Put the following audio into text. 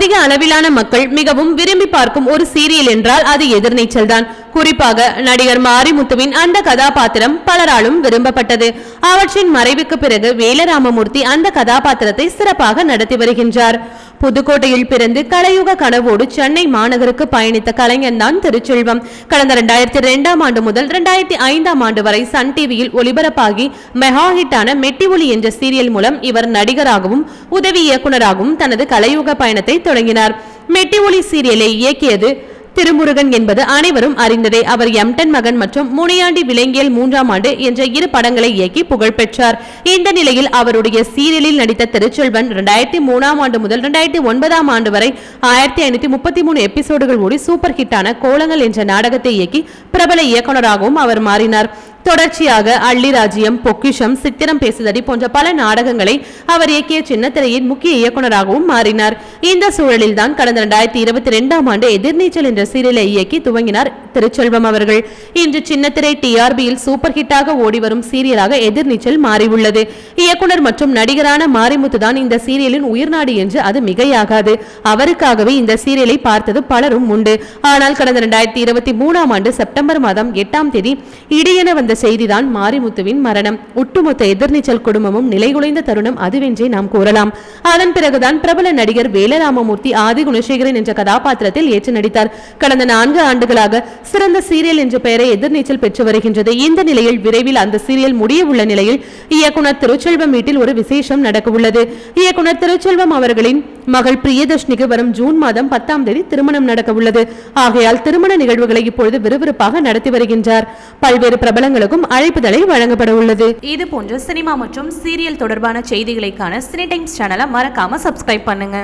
அதிக அளவிலான மக்கள் மிகவும் விரும்பி பார்க்கும் ஒரு சீரியல் என்றால் அது எதிர்நீச்சல் தான் குறிப்பாக நடிகர் மாரிமுத்துவின் அந்த கதாபாத்திரம் பலராலும் விரும்பப்பட்டது. அவற்றின் மறைவுக்கு பிறகு வேலராமமூர்த்தி அந்த கதாபாத்திரத்தை சிறப்பாக நடத்தி வருகின்றார். புதுக்கோட்டையில் பிறந்து கலையுக கனவோடு சென்னை மாநகருக்கு பயணித்த கலைஞன் தான் திருச்செல்வம். கடந்த இரண்டாயிரத்தி இரண்டாம் ஆண்டு முதல் இரண்டாயிரத்தி ஐந்தாம் ஆண்டு வரை சன் டிவியில் ஒளிபரப்பாகி மெகா ஹிட்டான மெட்டி ஒலி என்ற சீரியல் மூலம் இவர் நடிகராகவும் உதவி இயக்குனராகவும் தனது கலையுக பயணத்தை தொடங்கினார். மெட்டி ஒலி சீரியலை இயக்கியது திருமுருகன் என்பது அனைவரும் அறிந்ததே. அவர் எம்டன் மகன் மற்றும் முனியாண்டி விலங்கியல் மூன்றாம் ஆண்டு என்ற இரு படங்களை இயக்கி புகழ் பெற்றார். இந்த நிலையில் அவருடைய சீரியலில் நடித்த திருச்செல்வன் இரண்டாயிரத்தி மூணாம் ஆண்டு முதல் இரண்டாயிரத்தி ஒன்பதாம் ஆண்டு வரை ஆயிரத்தி ஐநூத்தி முப்பத்தி மூணு எபிசோடுகள் ஓடி சூப்பர் ஹிட்டான கோலங்கள் என்ற நாடகத்தை இயக்கி பிரபல இயக்குனராகவும் அவர் மாறினார். தொடர்ச்சியாக அள்ளி ராஜ்யம் பொக்கிஷம் சித்திரம் பேசுதடி போன்ற பல நாடகங்களை அவர் இயக்கிய சின்னத்திரையின் முக்கிய இயக்குநராகவும் மாறினார். இந்த சூழலில் தான் கடந்த இரண்டாயிரத்தி இருபத்தி ரெண்டாம் ஆண்டு எதிர்நீச்சல் என்ற சீரியலை இயக்கி துவங்கினார் திருச்செல்வம் அவர்கள். இன்று சின்னத்திரை டிஆர்பியில் சூப்பர் ஹிட்டாக ஓடிவரும் சீரியலாக எதிர்நீச்சல் மாறியுள்ளது. இயக்குனர் மற்றும் நடிகரான மாரிமுத்து தான் இந்த சீரியலின் உயிர்நாடி என்று அது மிகையாகாது. அவருக்காகவே இந்த சீரியலை பார்த்தது பலரும் உண்டு. ஆனால் கடந்த இரண்டாயிரத்தி இருபத்தி மூணாம் ஆண்டு செப்டம்பர் மாதம் எட்டாம் தேதி இடியென வந்த செய்திதான் மாரிமுத்துவின் மரணம். ஒட்டுமொத்த எதிர்நீச்சல் குடும்பமும் நிலைகுலைந்த தருணம் அதுவென்றே நாம் கூறலாம். அதன் பிறகுதான் பிரபல நடிகர் வேலராமமூர்த்தி ஆதி குணசேகரன் என்ற கதாபாத்திரத்தில் ஏற்று நடித்தார். கடந்த நான்கு ஆண்டுகளாக சிறந்த சீரியல் என்ற பெயரை எதிர்நீச்சல் பெற்று வருகின்றது. இந்த நிலையில் விரைவில் அந்த சீரியல் முடிய உள்ள நிலையில் இயக்குனர் திருச்செல்வம் வீட்டில் ஒரு விசேஷம் நடக்க உள்ளது இயக்குனர் திருச்செல்வம் அவர்களின் மகள் பிரியதர்ஷினிக்கு வரும் ஜூன் மாதம் பத்தாம் தேதி திருமணம் நடக்க உள்ளது ஆகையால் திருமண நிகழ்வுகளை இப்பொழுது விறுவிறுப்பாக நடத்தி வருகின்றார். பல்வேறு பிரபலங்களுக்கும் அழைப்புதலை வழங்கப்பட உள்ளது. இது போன்ற சினிமா மற்றும் சீரியல் தொடர்பான செய்திகளைக்கான சினி டைம்ஸ் சேனலை மறக்காம சப்ஸ்கிரைப் பண்ணுங்க.